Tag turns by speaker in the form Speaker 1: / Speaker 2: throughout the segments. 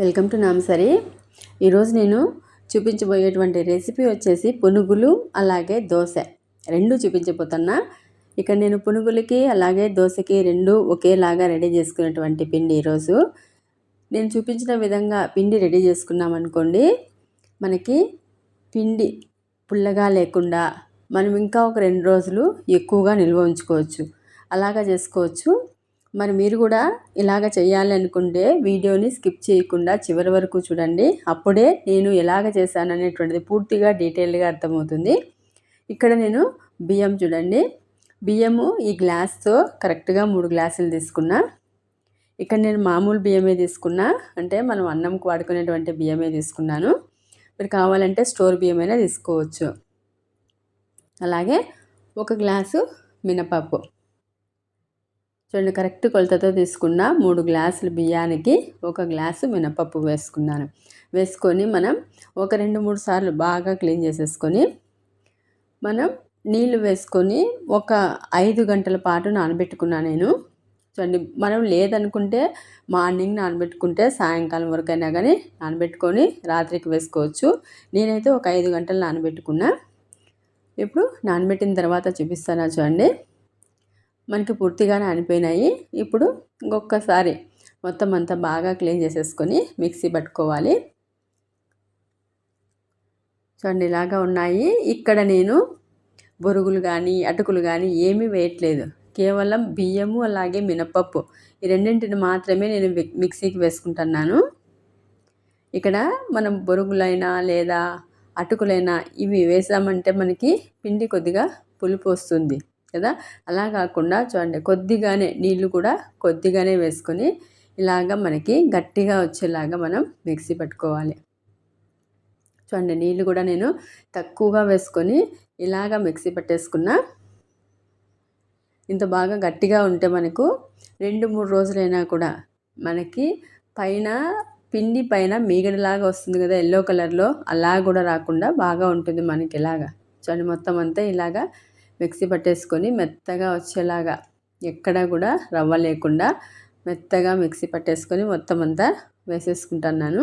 Speaker 1: Welcome to నామసరి. ఈరోజు నేను చూపించబోయేటువంటి recipe వచ్చేసి పునుగులు అలాగే దోశ. రెండు చూపించబోతున్నా. ఇక్కడ నేను పునుగులకి అలాగే దోశకి రెండు ఒకేలాగా రెడీ చేసుకునేటువంటి పిండి ఈరోజు. నేను చూపించిన విధంగా పిండి రెడీ చేసుకున్నాం అనుకోండి. మనకి పిండి పుల్లగా లేకుండా మనం ఇంకా ఒక రెండు రోజులు ఎక్కువగా నిల్వ ఉంచుకోవచ్చు. అలాగా చేసుకోవచ్చు. మరి మీరు కూడా ఇలాగ చేయాలి అనుకుంటే వీడియోని స్కిప్ చేయకుండా చివరి వరకు చూడండి. అప్పుడే నేను ఎలాగ చేశాను అనేటువంటిది పూర్తిగా డీటెయిల్గా అర్థమవుతుంది. ఇక్కడ నేను బియ్యం చూడండి. బియ్యము ఈ గ్లాస్తో కరెక్ట్గా మూడు గ్లాసులు తీసుకున్నా. ఇక్కడ నేను మామూలు బియ్యమే తీసుకున్నా. అంటే మనం అన్నంకు వాడుకునేటువంటి బియ్యమే తీసుకున్నాను. మీరు కావాలంటే స్టోర్ బియ్యమైనా తీసుకోవచ్చు. అలాగే ఒక గ్లాసు మినపప్పు. చూడండి కరెక్ట్ కొలతతో తీసుకున్న మూడు గ్లాసులు బియ్యానికి ఒక గ్లాసు మినపప్పు వేసుకున్నాను. వేసుకొని మనం ఒక రెండు మూడు సార్లు బాగా క్లీన్ చేసేసుకొని మనం నీళ్ళు వేసుకొని ఒక ఐదు గంటల పాటు నానబెట్టుకున్నా నేను. చూడండి మనం లేదనుకుంటే మార్నింగ్ నానబెట్టుకుంటే సాయంకాలం వరకు అయినా కానీ నానబెట్టుకొని రాత్రికి వేసుకోవచ్చు. నేనైతే ఒక ఐదు గంటలు నానబెట్టుకున్నా. ఇప్పుడు నానబెట్టిన తర్వాత చూపిస్తాను చూడండి. మనకి పూర్తిగా అనిపోయినాయి. ఇప్పుడు ఇంకొకసారి మొత్తం అంతా బాగా క్లీన్ చేసేసుకొని మిక్సీ పట్టుకోవాలి. చూడండి ఇలాగా ఉన్నాయి. ఇక్కడ నేను బొరుగులు కానీ అటుకులు కానీ ఏమీ వేయట్లేదు. కేవలం బియ్యము అలాగే మినపప్పు. ఈ రెండింటిని మాత్రమే నేను మిక్సీకి వేసుకుంటున్నాను. ఇక్కడ మనం బొరుగులైనా లేదా అటుకులైనా ఇవి వేసామంటే మనకి పిండి కొద్దిగా పులుపు వస్తుంది. కదా? అలా కాకుండా చూడండి కొద్దిగానే నీళ్ళు కూడా కొద్దిగానే వేసుకొని ఇలాగ మనకి గట్టిగా వచ్చేలాగా మనం మిక్సీ పట్టుకోవాలి. చూడండి నీళ్ళు కూడా నేను తక్కువగా వేసుకొని ఇలాగ మిక్సీ పట్టేసుకున్నా ఇంత బాగా గట్టిగా ఉంటే మనకు రెండు మూడు రోజులైనా కూడా మనకి పైన పిండి పైన మీగడలాగా వస్తుంది కదా ఎల్లో కలర్లో అలా కూడా రాకుండా బాగా ఉంటుంది మనకి ఇలాగా. చూడండి మొత్తం అంతా ఇలాగా మిక్సీ పట్టేసుకొని మెత్తగా వచ్చేలాగా ఎక్కడ కూడా రవ్వ లేకుండా మెత్తగా మిక్సీ పట్టేసుకొని మొత్తం అంతా వేసేసుకుంటున్నాను.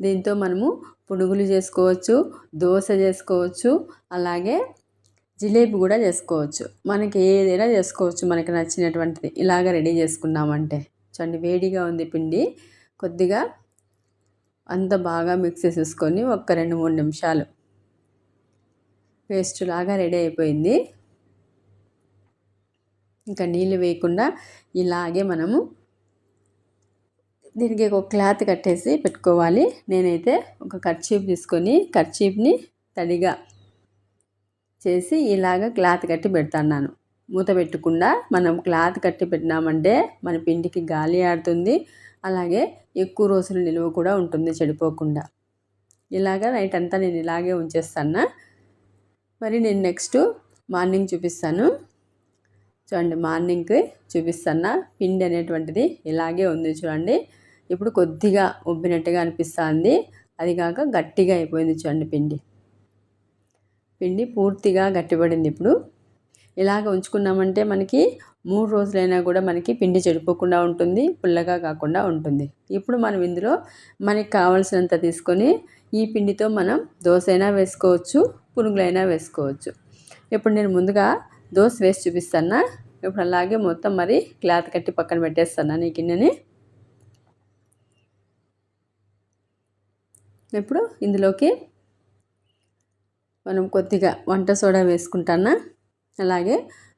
Speaker 1: దీంతో మనము పునుగులు చేసుకోవచ్చు దోశ చేసుకోవచ్చు అలాగే జిలేబీ కూడా చేసుకోవచ్చు. మనకి ఏదైనా చేసుకోవచ్చు మనకి నచ్చినటువంటిది. ఇలాగ రెడీ చేసుకున్నామంటే. చూడండి వేడిగా ఉంది పిండి. కొద్దిగా అంత బాగా మిక్స్ చేసేసుకొని ఒక రెండు మూడు నిమిషాలు. పేస్ట్ లాగా రెడీ అయిపోయింది. ఇంకా నీళ్ళు వేయకుండా ఇలాగే మనము దీనికి ఒక క్లాత్ కట్టేసి పెట్టుకోవాలి. నేనైతే ఒక కర్చీప్ తీసుకొని కర్చీప్ని తడిగా చేసి ఇలాగ క్లాత్ కట్టి పెడతాను మూత పెట్టకుండా మనం క్లాత్ కట్టి పెట్టినామంటే మన పిండికి గాలి ఆడుతుంది. అలాగే ఎక్కువ రోజులు నిలువ కూడా ఉంటుంది చెడిపోకుండా. ఇలాగా నైట్ అంతా నేను ఇలాగే ఉంచేస్తాను? మరి నేను నెక్స్ట్ మార్నింగ్ చూపిస్తాను. చూడండి మార్నింగ్కి చూపిస్తాను? పిండి అనేటువంటిది ఇలాగే ఉంది చూడండి. ఇప్పుడు కొద్దిగా ఉబ్బినట్టుగా అనిపిస్తుంది. అది కాక గట్టిగా అయిపోయింది చూడండి పిండి. పిండి పూర్తిగా గట్టిపడింది ఇప్పుడు. ఇలాగ ఉంచుకున్నామంటే మనకి మూడు రోజులైనా కూడా మనకి పిండి చెడిపోకుండా ఉంటుంది పుల్లగా కాకుండా ఉంటుంది. ఇప్పుడు మనం ఇందులో మనకి కావలసినంత తీసుకొని ఈ పిండితో మనం దోశ అయినా వేసుకోవచ్చు పునుగులైనా వేసుకోవచ్చు. ఇప్పుడు నేను ముందుగా దోశ వేసి చూపిస్తాను? ఇప్పుడు అలాగే మొత్తం మరి క్లాత్ కట్టి పక్కన పెట్టేస్తాను నీ గిన్నెని? ఇప్పుడు ఇందులోకి మనం కొద్దిగా వంట సోడా వేసుకుంటానా? అలాగే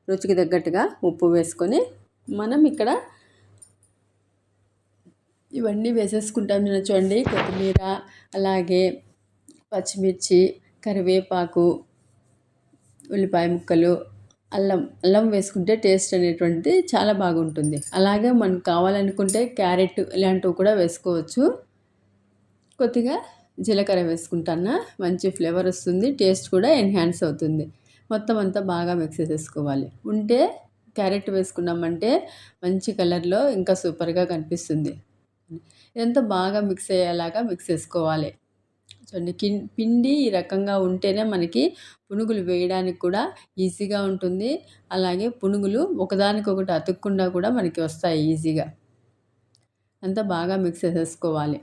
Speaker 1: రుచికి తగ్గట్టుగా ఉప్పు వేసుకొని మనం ఇక్కడ ఇవన్నీ వేసేసుకుంటాం చూడండి కొత్తిమీర అలాగే పచ్చిమిర్చి కరివేపాకు ఉల్లిపాయ ముక్కలు అల్లం. అల్లం వేసుకుంటే టేస్ట్ అనేటువంటిది చాలా బాగుంటుంది. అలాగే మనకు కావాలనుకుంటే క్యారెట్ ఇలాంటివి కూడా వేసుకోవచ్చు. కొద్దిగా జీలకర్ర వేసుకుంటాను? మంచి ఫ్లేవర్ వస్తుంది టేస్ట్ కూడా ఎన్హాన్స్ అవుతుంది. మొత్తం అంతా బాగా మిక్స్ చేసేసుకోవాలి. ఉంటే క్యారెట్ వేసుకున్నామంటే మంచి కలర్లో ఇంకా సూపర్గా కనిపిస్తుంది. ఇదంతా బాగా మిక్స్ అయ్యేలాగా మిక్స్ చేసుకోవాలి. చూడండి కిన్ పిండి ఈ రకంగా ఉంటేనే మనకి పునుగులు వేయడానికి కూడా ఈజీగా ఉంటుంది. అలాగే పునుగులు ఒకదానికొకటి అతుక్కుండా కూడా మనకి వస్తాయి ఈజీగా. అంతా బాగా మిక్స్ చేసేసుకోవాలి.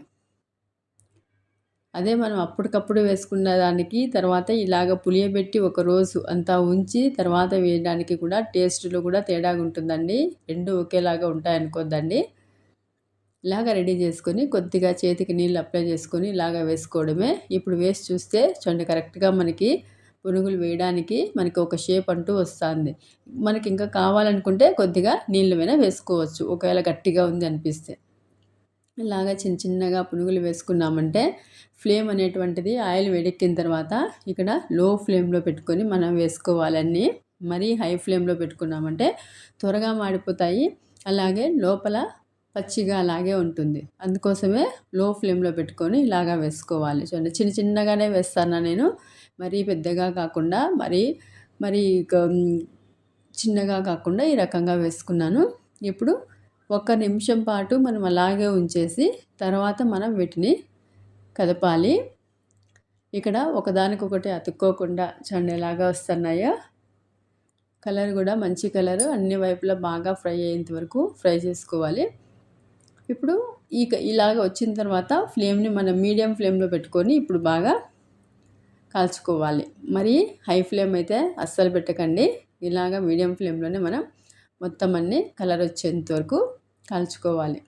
Speaker 1: అదే మనం అప్పటికప్పుడు వేసుకున్న దానికి తర్వాత ఇలాగ పులియబెట్టి ఒక రోజు అంతా ఉంచి తర్వాత వేయడానికి కూడా టేస్ట్లో కూడా తేడాగా ఉంటుందండి. రెండు ఒకేలాగా ఉంటాయనుకోద్దండి. ఇలాగ రెడీ చేసుకొని కొద్దిగా చేతికి నీళ్ళు అప్లై చేసుకొని ఇలాగ వేసుకోవడమే. ఇప్పుడు వేసి చూస్తే చూడండి కరెక్ట్గా మనకి పునుగులు వేయడానికి మనకి ఒక షేప్ అంటూ వస్తుంది. మనకి ఇంకా కావాలనుకుంటే కొద్దిగా నీళ్ళు మీద వేసుకోవచ్చు. ఒకవేళ గట్టిగా ఉంది అనిపిస్తే. ఇలాగా చిన్న చిన్నగా పునుగులు వేసుకున్నామంటే ఫ్లేమ్ అనేటువంటిది ఆయిల్ వేడెక్కిన తర్వాత ఇక్కడ లో ఫ్లేమ్లో పెట్టుకొని మనం వేసుకోవాలన్నీ మరీ హై ఫ్లేమ్లో పెట్టుకున్నామంటే త్వరగా మాడిపోతాయి. అలాగే లోపల పచ్చిగా అలాగే ఉంటుంది. అందుకోసమే లో ఫ్లేమ్లో పెట్టుకొని ఇలాగా వేసుకోవాలి. చూడండి చిన్న చిన్నగానే వేస్తాను నేను. మరీ పెద్దగా కాకుండా మరీ మరీ చిన్నగా కాకుండా ఈ రకంగా వేసుకున్నాను. ఇప్పుడు ఒక నిమిషం పాటు మనం అలాగే ఉంచేసి తర్వాత మనం వీటిని కదపాలి. ఇక్కడ ఒకదానికొకటి అతుక్కోకుండా చూడండి ఎలాగా వస్తున్నాయో? కలర్ కూడా మంచి కలర్. అన్ని వైపులా బాగా ఫ్రై అయ్యేంత వరకు ఫ్రై చేసుకోవాలి. ఇప్పుడు ఈ ఇలాగ వచ్చిన తర్వాత ఫ్లేమ్ని మనం మీడియం ఫ్లేమ్లో పెట్టుకొని ఇప్పుడు బాగా కాల్చుకోవాలి. మరి హై ఫ్లేమ్ అయితే అస్సలు పెట్టకండి. ఇలాగ మీడియం ఫ్లేమ్లోనే మనం మొత్తం అన్ని కలర్ వచ్చేంత వరకు కాల్చుకోవాలి.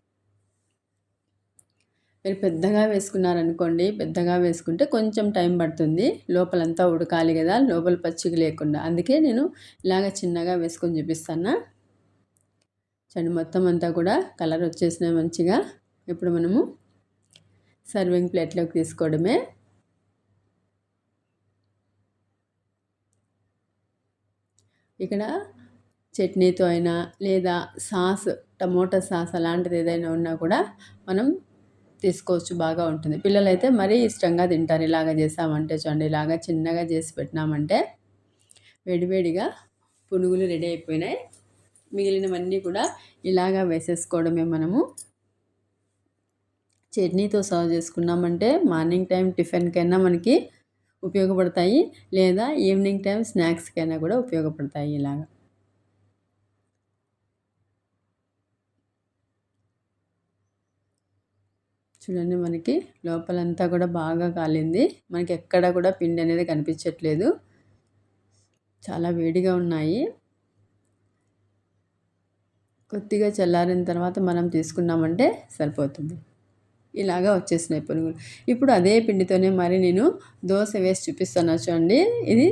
Speaker 1: మీరు పెద్దగా వేసుకున్నారనుకోండి పెద్దగా వేసుకుంటే కొంచెం టైం పడుతుంది. లోపలంతా ఉడకాలి కదా లోపల పచ్చిగా లేకుండా. అందుకే నేను ఇలాగ చిన్నగా వేసుకొని చూపిస్తాను. చండి మొత్తం అంతా కూడా కలర్ వచ్చేసినాయి మంచిగా. ఇప్పుడు మనము సర్వింగ్ ప్లేట్లోకి తీసుకోవడమే. ఇక్కడ చట్నీతో అయినా లేదా సాస్ టమోటా సాస్ అలాంటిది ఏదైనా ఉన్నా కూడా మనం తీసుకోవచ్చు బాగా ఉంటుంది. పిల్లలైతే మరీ ఇష్టంగా తింటారు. ఇలాగ చేసామంటే చూడండి ఇలాగ చిన్నగా చేసి పెట్టినామంటే వేడివేడిగా పునుగులు రెడీ అయిపోయినాయి. మిగిలినవన్నీ కూడా ఇలాగా వేసేసుకోవడమే మనము. చట్నీతో సర్వ్ చేసుకున్నామంటే మార్నింగ్ టైం టిఫిన్కైనా మనకి ఉపయోగపడతాయి లేదా ఈవినింగ్ టైం స్నాక్స్కైనా కూడా ఉపయోగపడతాయి ఇలాగా. చూడండి మనకి లోపలంతా కూడా బాగా కాలింది. మనకి ఎక్కడ కూడా పిండి అనేది కనిపించట్లేదు. చాలా వేడిగా ఉన్నాయి. కొద్దిగా చల్లారిన తర్వాత మనం తీసుకున్నామంటే సరిపోతుంది. ఇలాగా వచ్చేసినాయి పునుగులు. ఇప్పుడు అదే పిండితోనే మరి నేను దోశ వేసి చూపిస్తాను చూడండి. ఇది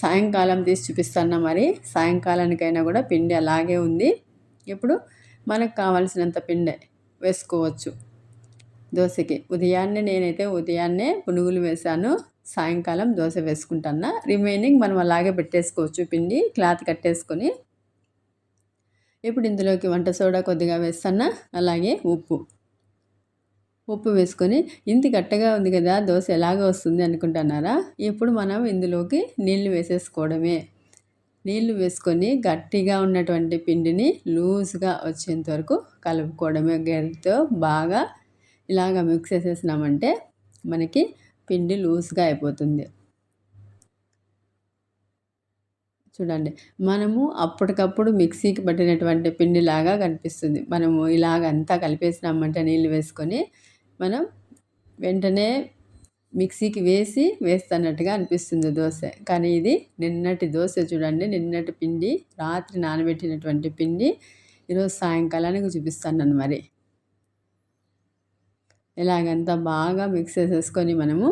Speaker 1: సాయంకాలం తీసి చూపిస్తాను మరి. సాయంకాలానికైనా కూడా పిండి అలాగే ఉంది. ఇప్పుడు మనకు కావాల్సినంత పిండి వేసుకోవచ్చు. దోశకి. ఉదయాన్నే నేనైతే ఉదయాన్నే పునుగులు వేశాను. సాయంకాలం దోశ వేసుకుంటాను రిమైనింగ్ మనం అలాగే పెట్టేసుకోవచ్చు. పిండి క్లాత్ కట్టేసుకొని. ఇప్పుడు ఇందులోకి వంట సోడా కొద్దిగా వేస్తాను అలాగే ఉప్పు. ఉప్పు వేసుకొని ఇంత గట్టగా ఉంది కదా దోశ ఎలాగ వస్తుంది అనుకుంటున్నారా? ఇప్పుడు మనం ఇందులోకి నీళ్ళు వేసేసుకోవడమే. నీళ్ళు వేసుకొని గట్టిగా ఉన్నటువంటి పిండిని లూజ్గా వచ్చేంత వరకు కలుపుకోవడమే. గరితో బాగా ఇలాగ మిక్స్ చేసేసినామంటే మనకి పిండి లూజ్గా అయిపోతుంది. చూడండి మనము అప్పటికప్పుడు మిక్సీకి పట్టినటువంటి పిండిలాగా కనిపిస్తుంది. మనము ఇలాగ అంతా కలిపేసినామంటే నీళ్ళు వేసుకొని మనం వెంటనే మిక్సీకి వేసి వేస్తున్నట్టుగా అనిపిస్తుంది దోశ. కానీ ఇది నిన్నటి దోశ చూడండి నిన్నటి పిండి రాత్రి నానబెట్టినటువంటి పిండి ఈరోజు సాయంకాలానికి చూపిస్తాను మరి. ఇలాగంతా బాగా మిక్స్ చేసేసుకొని మనము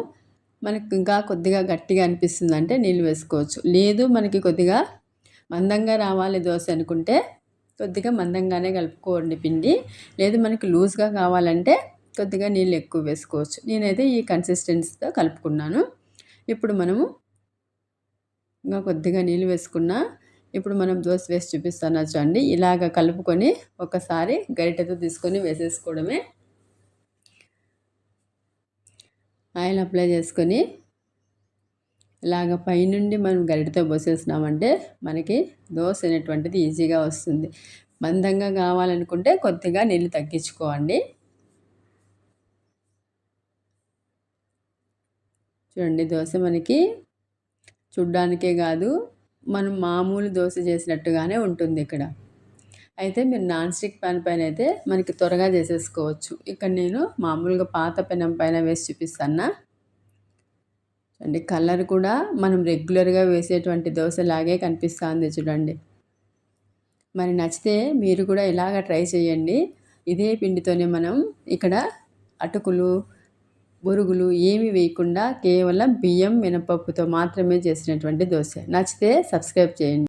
Speaker 1: మనకు ఇంకా కొద్దిగా గట్టిగా అనిపిస్తుంది అంటే నీళ్ళు వేసుకోవచ్చు. లేదు మనకి కొద్దిగా మందంగా రావాలి దోశ అనుకుంటే కొద్దిగా మందంగానే కలుపుకోండి పిండి. లేదు మనకి లూజ్గా కావాలంటే కొద్దిగా నీళ్ళు ఎక్కువ వేసుకోవచ్చు. నేనైతే ఈ కన్సిస్టెన్సీతో కలుపుకున్నాను. ఇప్పుడు మనము ఇంకా కొద్దిగా నీళ్ళు వేసుకున్నా ఇప్పుడు మనం దోశ వేసి చూపిస్తాను చూడండి. ఇలాగ కలుపుకొని ఒకసారి గరిటెతో తీసుకొని వేసేసుకోవడమే ఆయిల్ అప్లై చేసుకొని ఇలాగ పైనుండి మనం గరిటతో పోసేసినామంటే మనకి దోశ అనేటువంటిది ఈజీగా వస్తుంది. మందంగా కావాలనుకుంటే కొద్దిగా నీళ్ళు తగ్గించుకోండి. చూడండి దోశ మనకి చూడ్డానికే కాదు మనం మామూలు దోశ చేసినట్టుగానే ఉంటుంది ఇక్కడ. అయితే మీరు నాన్ స్టిక్ ప్యాన్ పైన అయితే మనకి త్వరగా చేసేసుకోవచ్చు. ఇక్కడ నేను మామూలుగా పాత పెనం పైన వేసి చూపిస్తాను చూడండి కలర్ కూడా మనం రెగ్యులర్గా వేసేటువంటి దోశలాగే కనిపిస్తుంది చూడండి. మరి నచ్చితే మీరు కూడా ఇలాగ ట్రై చేయండి. ఇదే పిండితోనే మనం ఇక్కడ అటుకులు బొరుగులు ఏమి వేయకుండా కేవలం బియ్యం మినపప్పుతో మాత్రమే చేసినటువంటి దోశ. నచ్చితే సబ్స్క్రైబ్ చేయండి.